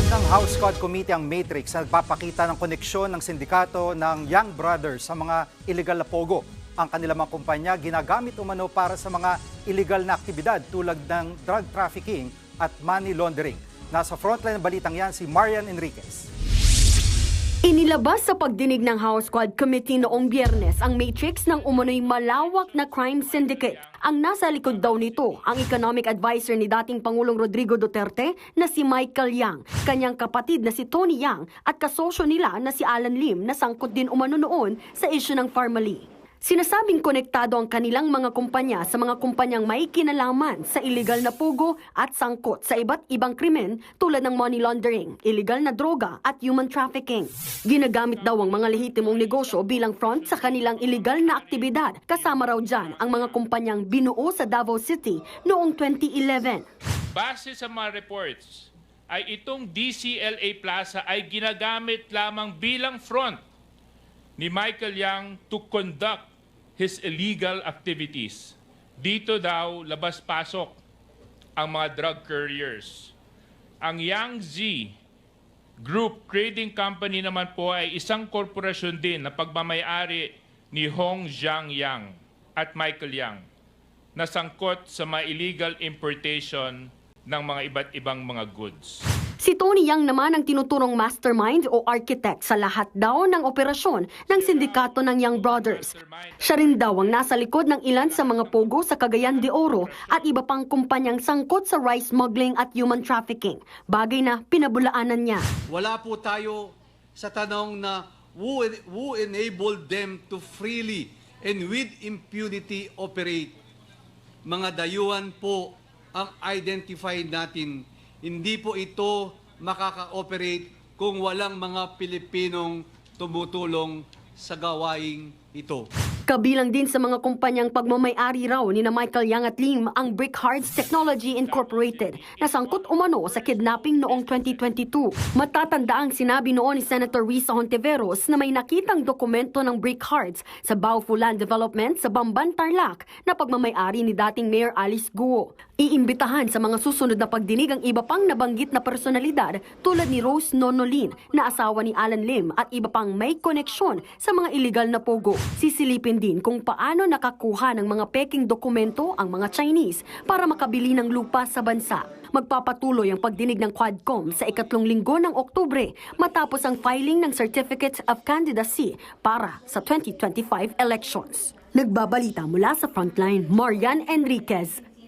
Ipinahayag ng House Code Committee ang matrix na nagpapakita ng koneksyon ng sindikato ng Young Brothers sa mga illegal na pogo. Ang kanilang mga kumpanya ginagamit umano para sa mga illegal na aktibidad tulad ng drug trafficking at money laundering. Nasa frontline ng balitang yan si Marian Enriquez. Inilabas sa pagdinig ng House Quad Committee noong biyernes ang matrix ng umunoy malawak na crime syndicate. Ang nasa likod daw nito, ang economic advisor ni dating Pangulong Rodrigo Duterte na si Michael Yang, kanyang kapatid na si Tony Yang at kasosyo nila na si Alan Lim na sangkot din umano noon sa issue ng Farmally. Sinasabing konektado ang kanilang mga kumpanya sa mga kumpanyang may kinalaman sa illegal na pugo at sangkot sa iba't ibang krimen tulad ng money laundering, illegal na droga at human trafficking. Ginagamit daw ang mga lehitimong negosyo bilang front sa kanilang illegal na aktibidad. Kasama raw dyan ang mga kumpanyang binuo sa Davao City noong 2011. Base sa mga reports, ay itong DCLA Plaza ay ginagamit lamang bilang front ni Michael Yang to conduct his illegal activities. Dito daw labas-pasok ang mga drug couriers. Ang Yang Z Group Trading Company naman po ay isang korporasyon din na pagmamayari ni Hong Zhang Yang at Michael Yang na sangkot sa mga illegal importation ng mga iba't ibang mga goods. Si Tony Yang naman ang tinuturong mastermind o architect sa lahat daw ng operasyon ng sindikato ng Young Brothers. Siya rin daw ang nasa likod ng ilan sa mga pogo sa Cagayan de Oro at iba pang kumpanyang sangkot sa rice smuggling at human trafficking, bagay na pinabulaanan niya. Wala po tayo sa tanong na who, who enabled them to freely and with impunity operate. Mga dayuhan po ang identify natin. Hindi po ito makaka-operate kung walang mga Pilipinong tumutulong sa gawaing ito. Kabilang din sa mga kumpanyang pagmamayari raw ni na Michael Yang at Lim ang Brick Hearts Technology Incorporated na sangkot umano sa kidnapping noong 2022. Matatanda ang sinabi noon ni Senator Risa Hontiveros na may nakitang dokumento ng Brick Hearts sa Baofu Land Development sa Bamban, Tarlac na pagmamayari ni dating Mayor Alice Guo. Iimbitahan sa mga susunod na pagdinig ang iba pang nabanggit na personalidad tulad ni Rose Nonolin na asawa ni Alan Lim at iba pang may koneksyon sa mga illegal na pogo. Sisilipin din kung paano nakakuha ng mga peking dokumento ang mga Chinese para makabili ng lupa sa bansa. Magpapatuloy ang pagdinig ng Quadcom sa ikatlong linggo ng Oktubre matapos ang filing ng Certificate of Candidacy para sa 2025 elections. Nagbabalita mula sa Frontline, Marian Enriquez,